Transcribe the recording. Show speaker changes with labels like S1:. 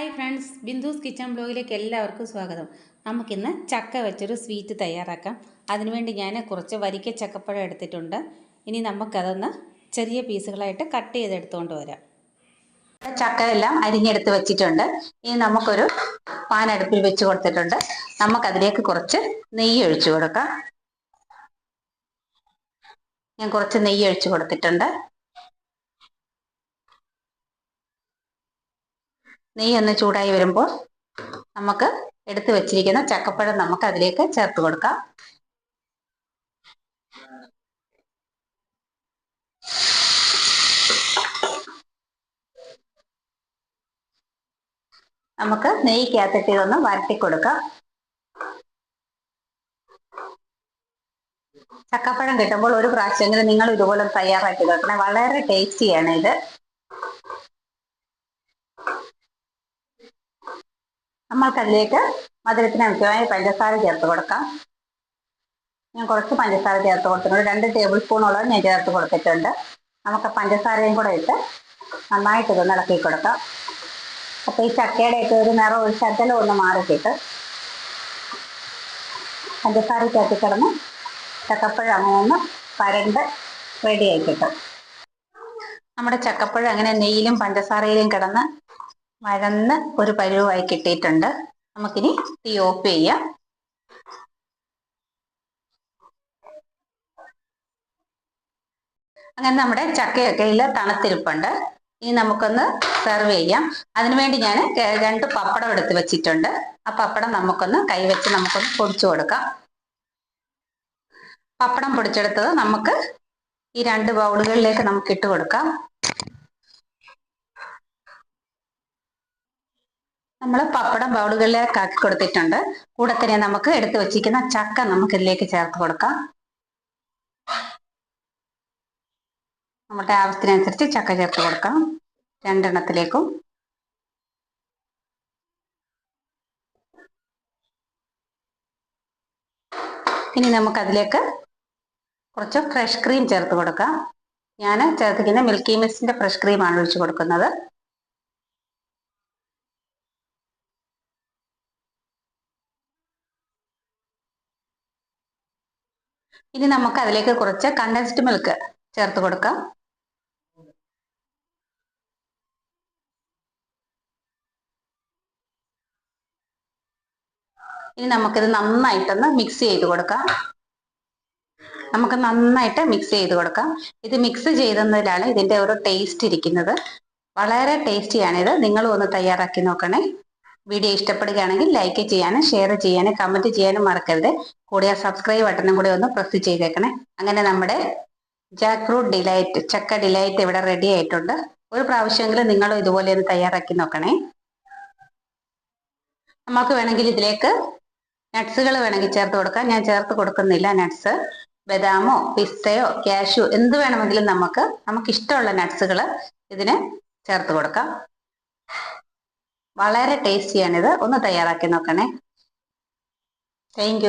S1: Hi friends Bindu's kitchen ബ്ലോഗിലേക്ക് എല്ലാവർക്കും സ്വാഗതം. നമുക്കിന്ന് ചക്ക വെച്ചൊരു സ്വീറ്റ് തയ്യാറാക്കാം. അതിനുവേണ്ടി ഞാൻ കുറച്ച് വരിക്ക ചക്കപ്പഴം എടുത്തിട്ടുണ്ട്. ഇനി നമുക്കതൊന്ന് ചെറിയ പീസുകളായിട്ട് കട്ട് ചെയ്തെടുത്തുകൊണ്ട് വരാം. ചക്ക എല്ലാം അരിഞ്ഞെടുത്ത് വെച്ചിട്ടുണ്ട്. ഇനി നമുക്കൊരു പാൻ അടുപ്പിൽ വെച്ച് കൊടുത്തിട്ടുണ്ട്. നമുക്കതിലേക്ക് കുറച്ച് നെയ്യ് ഒഴിച്ചു കൊടുക്കാം. ഞാൻ കുറച്ച് നെയ്യ് ഒഴിച്ചു കൊടുത്തിട്ടുണ്ട്. നെയ്യ് ഒന്ന് ചൂടായി വരുമ്പോൾ നമുക്ക് എടുത്തു വെച്ചിരിക്കുന്ന ചക്കപ്പഴം നമുക്ക് അതിലേക്ക് ചേർത്ത് കൊടുക്കാം. നമുക്ക് നെയ്ക്കകത്തിട്ട് ഇതൊന്ന് വരട്ടി കൊടുക്കാം. ചക്കപ്പഴം കിട്ടുമ്പോൾ ഒരു പ്രാവശ്യമെങ്കിലും നിങ്ങൾ ഇതുപോലെ തയ്യാറാക്കി വെക്കണേ വളരെ ടേസ്റ്റിയാണ് ഇത്. നമ്മൾക്കതിലേക്ക് മധുരത്തിന് ആവശ്യമായ പഞ്ചസാര ചേർത്ത് കൊടുക്കാം. ഞാൻ കുറച്ച് പഞ്ചസാര ചേർത്ത് കൊടുത്തിട്ടുണ്ട്. രണ്ട് ടേബിൾ സ്പൂണോളം ഞാൻ ചേർത്ത് കൊടുത്തിട്ടുണ്ട്. നമുക്ക് പഞ്ചസാരയും കൂടെ ഇട്ട് നന്നായിട്ട് ഇതൊന്ന് ഇളക്കി കൊടുക്കാം. അപ്പോൾ ഈ ചക്കയുടെയൊക്കെ ഒരു നിറം ഒരു ശകലം ഒന്ന് മാറിക്കിട്ട് പഞ്ചസാര ചേർത്ത് കിടന്ന് ചക്കപ്പഴം അങ്ങനെ ഒന്ന് പരണ്ട് റെഡിയായി കിട്ടും. നമ്മുടെ ചക്കപ്പഴം അങ്ങനെ നെയ്യിലും പഞ്ചസാരയിലും കിടന്ന് വഴന്ന് ഒരു പരുവായി കിട്ടിയിട്ടുണ്ട്. നമുക്കിനി തീ ഓഫ് ചെയ്യാം. അങ്ങനെ നമ്മുടെ ചക്കയൊക്കെ ഇല്ല തണുത്തിരിപ്പുണ്ട്. ഇനി നമുക്കൊന്ന് സെർവ് ചെയ്യാം. അതിനുവേണ്ടി ഞാൻ രണ്ട് പപ്പടം എടുത്ത് വെച്ചിട്ടുണ്ട്. ആ പപ്പടം നമുക്കൊന്ന് കൈവച്ച് നമുക്കൊന്ന് പൊടിച്ചു കൊടുക്കാം. പപ്പടം പൊടിച്ചെടുത്തത് നമുക്ക് ഈ രണ്ട് ബൗളുകളിലേക്ക് നമുക്ക് ഇട്ട് കൊടുക്കാം. നമ്മൾ പപ്പടം ബൗളുകളിലേക്ക് ആക്കി കൊടുത്തിട്ടുണ്ട്. കൂടെ തന്നെ നമുക്ക് എടുത്തു വച്ചിരിക്കുന്ന ചക്ക നമുക്ക് ഇതിലേക്ക് ചേർത്ത് കൊടുക്കാം. നമ്മുടെ ആവശ്യത്തിനനുസരിച്ച് ചക്ക ചേർത്ത് കൊടുക്കാം. രണ്ടെണ്ണത്തിലേക്കും. ഇനി നമുക്ക് അതിലേക്ക് കുറച്ച് ഫ്രഷ് ക്രീം ചേർത്ത് കൊടുക്കാം. ഞാൻ ചേർത്തിരിക്കുന്ന മിൽക്കി മിസ്റ്റിന്റെ ഫ്രഷ് ക്രീമാണ് ഒഴിച്ചു കൊടുക്കുന്നത്. ഇനി നമുക്ക് അതിലേക്ക് കുറച്ച് കണ്ടൻസ്ഡ് മിൽക്ക് ചേർത്ത് കൊടുക്കാം. ഇനി നമുക്കിത് നന്നായിട്ടൊന്ന് മിക്സ് ചെയ്ത് കൊടുക്കാം. നമുക്ക് നന്നായിട്ട് മിക്സ് ചെയ്ത് കൊടുക്കാം. ഇത് മിക്സ് ചെയ്തതിലാണ് ഇതിന്റെ ഒരു ടേസ്റ്റ് ഇരിക്കുന്നത്. വളരെ ടേസ്റ്റിയാണിത് നിങ്ങളും ഒന്ന് തയ്യാറാക്കി നോക്കണേ. വീഡിയോ ഇഷ്ടപ്പെടുകയാണെങ്കിൽ ലൈക്ക് ചെയ്യാനും ഷെയർ ചെയ്യാനും കമന്റ് ചെയ്യാനും മറക്കരുത്. കൂടെ ആ സബ്സ്ക്രൈബ് ബട്ടണും കൂടെ ഒന്ന് പ്രസ് ചെയ്തേക്കണേ. അങ്ങനെ നമ്മുടെ ജാക്ക് ഡിലൈറ്റ് ചക്ക ഡിലൈറ്റ് ഇവിടെ റെഡി ആയിട്ടുണ്ട്. ഒരു പ്രാവശ്യമെങ്കിലും നിങ്ങളും ഇതുപോലെ ഒന്ന് തയ്യാറാക്കി നോക്കണേ. നമുക്ക് വേണമെങ്കിൽ ഇതിലേക്ക് നട്ട്സുകൾ വേണമെങ്കിൽ ചേർത്ത് കൊടുക്കാം. ഞാൻ ചേർത്ത് കൊടുക്കുന്നില്ല നട്ട്സ് ബദാമോ പിസ്തയോ കാഷ്യൂ എന്ത് വേണമെങ്കിലും നമുക്ക് നമുക്ക് ഇഷ്ടമുള്ള നട്ട്സുകൾ ഇതിന് ചേർത്ത് കൊടുക്കാം. വളരെ ടേസ്റ്റിയാണിത് ഒന്ന് തയ്യാറാക്കി നോക്കണേ. താങ്ക്